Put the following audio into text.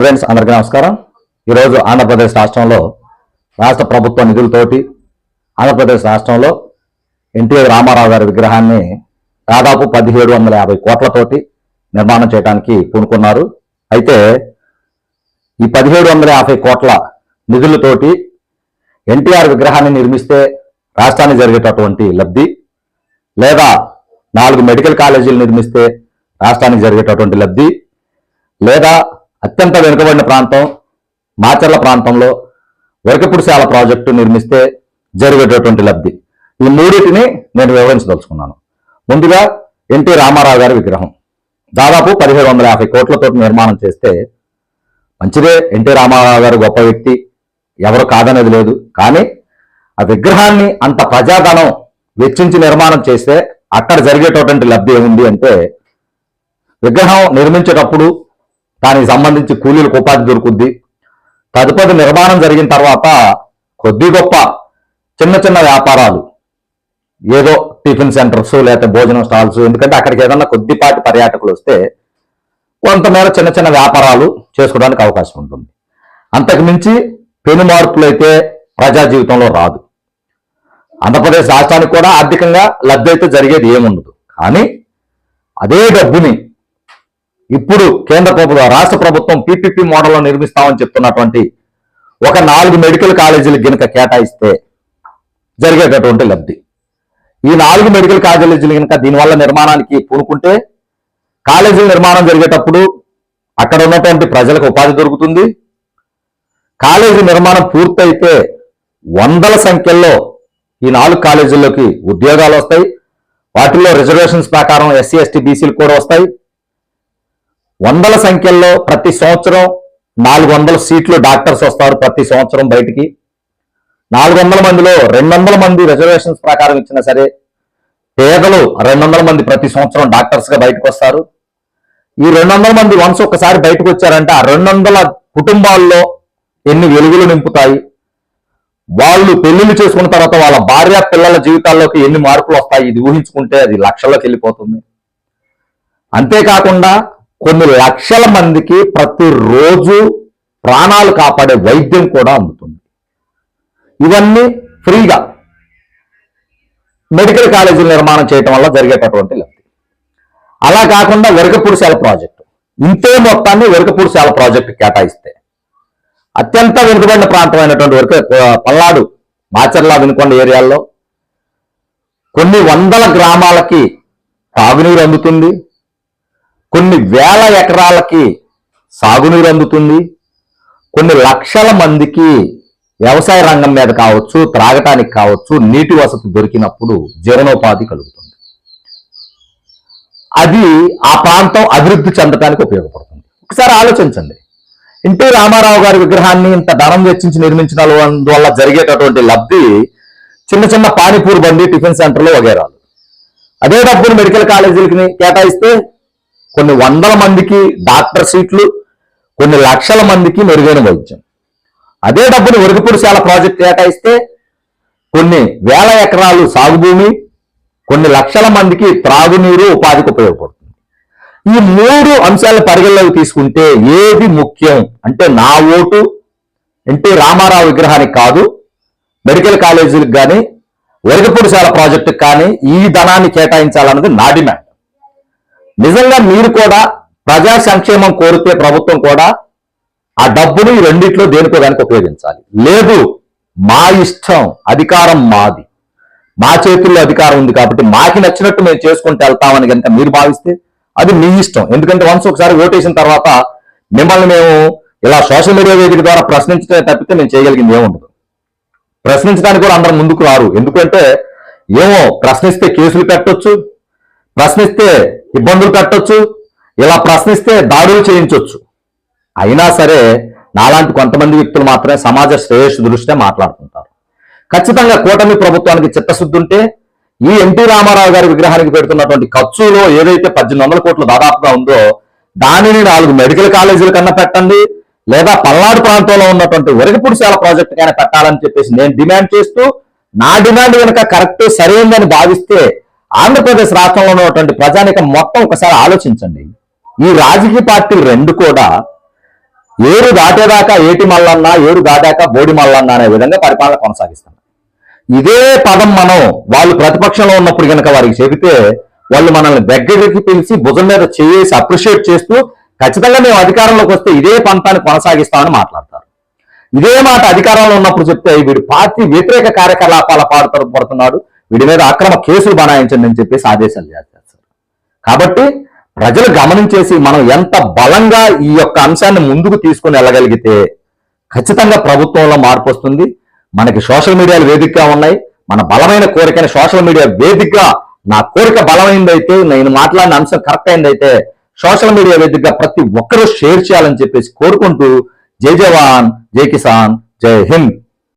Friends అందరికీ నమస్కారం. ఈరోజు ఆంధ్రప్రదేశ్ రాష్ట్రంలో రాష్ట్ర ప్రభుత్వ నిధులతోటి ఆంధ్రప్రదేశ్ రాష్ట్రంలో ఎన్టీఆర్ రామారావు గారి విగ్రహాన్ని దాదాపు పదిహేడు వందల యాభై కోట్లతోటి నిర్మాణం చేయడానికి పూనుకున్నారు. అయితే ఈ పదిహేడు వందల యాభై కోట్ల నిధులతోటి ఎన్టీఆర్ విగ్రహాన్ని నిర్మిస్తే రాష్ట్రానికి జరిగేటటువంటి లబ్ధి లేదా నాలుగు మెడికల్ కాలేజీలు నిర్మిస్తే రాష్ట్రానికి జరిగేటటువంటి లబ్ధి లేదా అత్యంత వెనుకబడిన ప్రాంతం మాచర్ల ప్రాంతంలో వరకపుడిశాల ప్రాజెక్టు నిర్మిస్తే జరిగేటటువంటి లబ్ధి. ఈ మూడింటిని నేను వివరించదలుచుకున్నాను. ముందుగా ఎన్టీ రామారావు గారి విగ్రహం. దాదాపు పదిహేడు వందల యాభై కోట్లతో నిర్మాణం చేస్తే మంచిదే. ఎన్టీ రామారావు గారు గొప్ప వ్యక్తి. ఎవరు కాదనేది లేదు. కానీ ఆ విగ్రహాన్ని అంత ప్రజాధనం వెచ్చించి నిర్మాణం చేస్తే అక్కడ జరిగేటటువంటి లబ్ధి ఏముంది అంటే విగ్రహం నిర్మించేటప్పుడు దానికి సంబంధించి కూలీలకు ఉపాధి దొరుకుద్ది. తదుపరి నిర్మాణం జరిగిన తర్వాత కొద్ది గొప్ప చిన్న చిన్న వ్యాపారాలు. ఏదో టిఫిన్ సెంటర్స్ లేకపోతే భోజనం స్టాల్స్ ఎందుకంటే అక్కడికి ఏదన్నా కొద్దిపాటి పర్యాటకులు వస్తే కొంతమేర చిన్న చిన్న వ్యాపారాలు చేసుకోవడానికి అవకాశం ఉంటుంది. అంతకుమించి పెను మార్పులు అయితే ప్రజా జీవితంలో రాదు. ఆంధ్రప్రదేశ్ రాష్ట్రానికి కూడా ఆర్థికంగా లబ్ధి అయితే జరిగేది ఏముండదు. కానీ అదే డబ్బుని ఇప్పుడు కేంద్ర ప్రభుత్వం రాష్ట్ర ప్రభుత్వం పీపీపీ మోడల్లో నిర్మిస్తామని చెప్తున్నటువంటి ఒక నాలుగు మెడికల్ కాలేజీలు గినక కేటాయిస్తే జరిగేటటువంటి లబ్ధి. ఈ నాలుగు మెడికల్ కాలేజీలు కనుక దీనివల్ల నిర్మాణానికి పూనుకుంటే కాలేజీల నిర్మాణం జరిగేటప్పుడు అక్కడ ఉన్నటువంటి ప్రజలకు ఉపాధి దొరుకుతుంది. కాలేజీ నిర్మాణం పూర్తయితే వందల సంఖ్యల్లో ఈ నాలుగు కాలేజీల్లోకి ఉద్యోగాలు వస్తాయి. వాటిల్లో రిజర్వేషన్స్ ప్రకారం ఎస్సీ ఎస్టీ బీసీలు కూడా వస్తాయి. వందల సంఖ్యల్లో ప్రతి సంవత్సరం నాలుగు వందల సీట్లు డాక్టర్స్ వస్తారు ప్రతి సంవత్సరం బయటికి. నాలుగు వందల మందిలో రెండు వందల మంది రిజర్వేషన్స్ ప్రకారం ఇచ్చినా సరే పేదలు రెండు వందల మంది ప్రతి సంవత్సరం డాక్టర్స్గా బయటకు వస్తారు. ఈ రెండు వందల మంది వన్స్ ఒకసారి బయటకు వచ్చారంటే ఆ రెండు వందల కుటుంబాల్లో ఎన్ని వెలుగులు నింపుతాయి? వాళ్ళు పెళ్ళిళ్ళు చేసుకున్న తర్వాత వాళ్ళ భార్య పిల్లల జీవితాల్లోకి ఎన్ని మార్పులు వస్తాయి? ఇది ఊహించుకుంటే అది లక్షల్లోకి వెళ్ళిపోతుంది. అంతేకాకుండా కొన్ని లక్షల మందికి ప్రతిరోజు ప్రాణాలు కాపాడే వైద్యం కూడా అందుతుంది. ఇవన్నీ ఫ్రీగా మెడికల్ కాలేజీలు నిర్మాణం చేయటం వల్ల జరిగేటటువంటి లబ్ధి. అలా కాకుండా వెరకపూడిశాల ప్రాజెక్టు. ఇంతే మొత్తాన్ని వెరకపూడిశాల ప్రాజెక్టు కేటాయిస్తే. అత్యంత వెనుకబడిన ప్రాంతమైనటువంటి వరకు పల్నాడు మాచర్ల వినుకొండ ఏరియాల్లో కొన్ని వందల గ్రామాలకి తాగునీరు అందుతుంది. కొన్ని వేల ఎకరాలకి సాగునీరు అందుతుంది. కొన్ని లక్షల మందికి వ్యవసాయ రంగం మీద కావచ్చు త్రాగటానికి కావచ్చు నీటి వసతి దొరికినప్పుడు జీవనోపాధి కలుగుతుంది. అది ఆ ప్రాంతం అభివృద్ధి చెందడానికి ఉపయోగపడుతుంది. ఒకసారి ఆలోచించండి. ఎన్టీ రామారావు గారి విగ్రహాన్ని ఇంత ధనం వెచ్చించి నిర్మించిన వల్ల జరిగేటటువంటి లబ్ధి చిన్న చిన్న పానీపూరి బండి టిఫిన్ సెంటర్లు వగేరాలు. అదే డబ్బులు మెడికల్ కాలేజీలకి కేటాయిస్తే కొన్ని వందల మందికి డాక్టర్ సీట్లు కొన్ని లక్షల మందికి మెరుగైన వైద్యం. అదే డబ్బుని ఉరకపూడిశాల ప్రాజెక్ట్ కేటాయిస్తే కొన్ని వేల ఎకరాలు సాగు భూమి కొన్ని లక్షల మందికి త్రాగునీరు ఉపాధికి ఉపయోగపడుతుంది. ఈ మూడు అంశాలను పరిగణలోకి తీసుకుంటే ఏది ముఖ్యం అంటే నా ఓటు ఎన్టీ రామారావు విగ్రహానికి కాదు మెడికల్ కాలేజీలకు కానీ వెరగపూడిశాల ప్రాజెక్టుకు కానీ ఈ ధనాన్ని కేటాయించాలన్నది నా డిమాండ్. నిజంగా మీరు కూడా ప్రజా సంక్షేమం కోరితే ప్రభుత్వం కూడా ఆ డబ్బును ఈ రెండిట్లో దేనికో దానికి ఉపయోగించాలి. లేదు మా ఇష్టం అధికారం మాది. మా చేతుల్లో అధికారం ఉంది కాబట్టి మాకి నచ్చినట్టు మేము చేసుకుంటూ వెళ్తామని కనుక మీరు భావిస్తే అది మీ ఇష్టం. ఎందుకంటే వన్స్ ఒకసారి ఓటేసిన తర్వాత మిమ్మల్ని మేము ఇలా సోషల్ మీడియా వేదిక ద్వారా ప్రశ్నించడమే తప్పితే మేము చేయగలిగింది ఏముండదు. ప్రశ్నించడానికి కూడా అందరం ముందుకు రారు. ఎందుకంటే ఏమో ప్రశ్నిస్తే కేసులు పెట్టొచ్చు ప్రశ్నిస్తే ఇబ్బందులు కట్టొచ్చు ఇలా ప్రశ్నిస్తే దాడులు చేయించవచ్చు అయినా సరే నాలాంటి కొంతమంది వ్యక్తులు మాత్రమే సమాజ శ్రేయస్సు దృష్ట్యా మాట్లాడుతుంటారు. ఖచ్చితంగా కూటమి ప్రభుత్వానికి చిత్తశుద్ధి ఉంటే ఈ ఎన్టీ రామారావు గారి విగ్రహానికి పెడుతున్నటువంటి ఖర్చులో ఏదైతే పద్దెనిమిది వందల కోట్లు దాదాపుగా ఉందో దానిని నాలుగు మెడికల్ కాలేజీల కన్నా పెట్టండి లేదా పల్నాడు ప్రాంతంలో ఉన్నటువంటి ఒరగపుడిశాల ప్రాజెక్ట్ కైనా పెట్టాలని చెప్పేసి నేను డిమాండ్ చేస్తూ నా డిమాండ్ కనుక కరెక్ట్ సరైందని భావిస్తే ఆంధ్రప్రదేశ్ రాష్ట్రంలో ఉన్నటువంటి ప్రజానికం మొత్తం ఒకసారి ఆలోచించండి. ఈ రాజకీయ పార్టీలు రెండు కూడా ఏరు దాటేదాకా ఏటి మల్లన్నా ఏరు దాటాక బోడి మల్లన్నా అనే విధంగా పరిపాలన కొనసాగిస్తున్నారు. ఇదే పదం మనం వాళ్ళు ప్రతిపక్షంలో ఉన్నప్పుడు కనుక వారికి చెబితే వాళ్ళు మనల్ని దగ్గరికి పిలిచి భుజం మీద చేసి అప్రిషియేట్ చేస్తూ ఖచ్చితంగా మేము అధికారంలోకి వస్తే ఇదే పంతాన్ని కొనసాగిస్తామని మాట్లాడతారు. ఇదే మాట అధికారంలో ఉన్నప్పుడు చెప్తే వీడు పార్టీ వ్యతిరేక కార్యకలాపాల పాడుతూ పడుతున్నాడు. వీడి మీద అక్రమ కేసులు బనాయించండి అని చెప్పేసి ఆదేశాలు జారీ చేస్తారు కాబట్టి ప్రజలు గమనించేసి మనం ఎంత బలంగా ఈ యొక్క అంశాన్ని ముందుకు తీసుకుని వెళ్ళగలిగితే ఖచ్చితంగా ప్రభుత్వంలో మార్పు వస్తుంది. మనకి సోషల్ మీడియాలు వేదికగా ఉన్నాయి. మన బలమైన కోరికని సోషల్ మీడియా వేదికగా నా కోరిక బలమైందైతే నేను మాట్లాడిన అంశం కరెక్ట్ అయిందైతే సోషల్ మీడియా వేదికగా ప్రతి ఒక్కరూ షేర్ చేయాలని చెప్పేసి కోరుకుంటూ జై జవాన్ జై కిసాన్ జై హింద్.